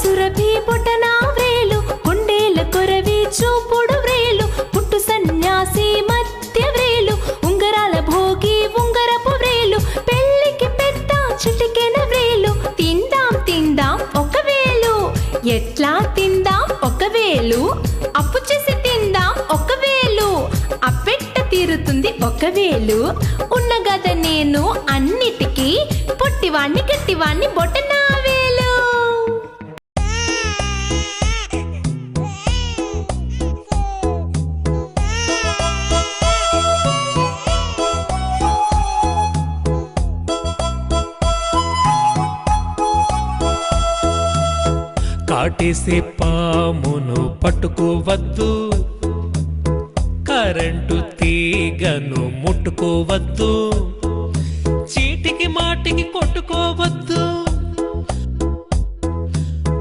సురభి పుటన వ్రేలు కుండేల కొరవి చూపుడు వ్రేలు పుట్టు సన్యాసి మధ్య వ్రేలు ఉంగరాల భోగి ఉంగరపు వ్రేలు పెళ్ళికి పెద్ద చిటికెన వ్రేలు తిందాం తిందాం ఒకవేళు ఎట్లా తిందాం ఒకవేళు అప్పు చేసి తిందాం ఒకవేళు అప్పెట్ట తీరుతుంది ఒకవేళు ఉన్న గద నేను అన్నిటికీ పొట్టివాణ్ణి గట్టివాణ్ణి బొట్టనా కాటేసే పామును పట్టుకోవద్దు. కరెంటు తీగను ముట్టుకోవద్దు. చీటికి మాటికి కొట్టుకోవద్దు.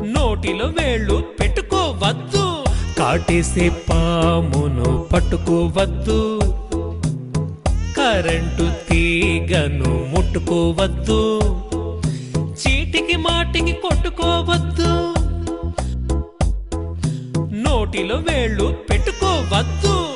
నోటిలో వేళ్ళు పెట్టుకోవద్దు. కాటేసే పామును పట్టుకోవద్దు. కరెంటు తీగను ముట్టుకోవద్దు. చీటికి మాటికి కొట్టుకోవద్దు. నోటిలో వేళ్ళు పెట్టుకోవద్దు.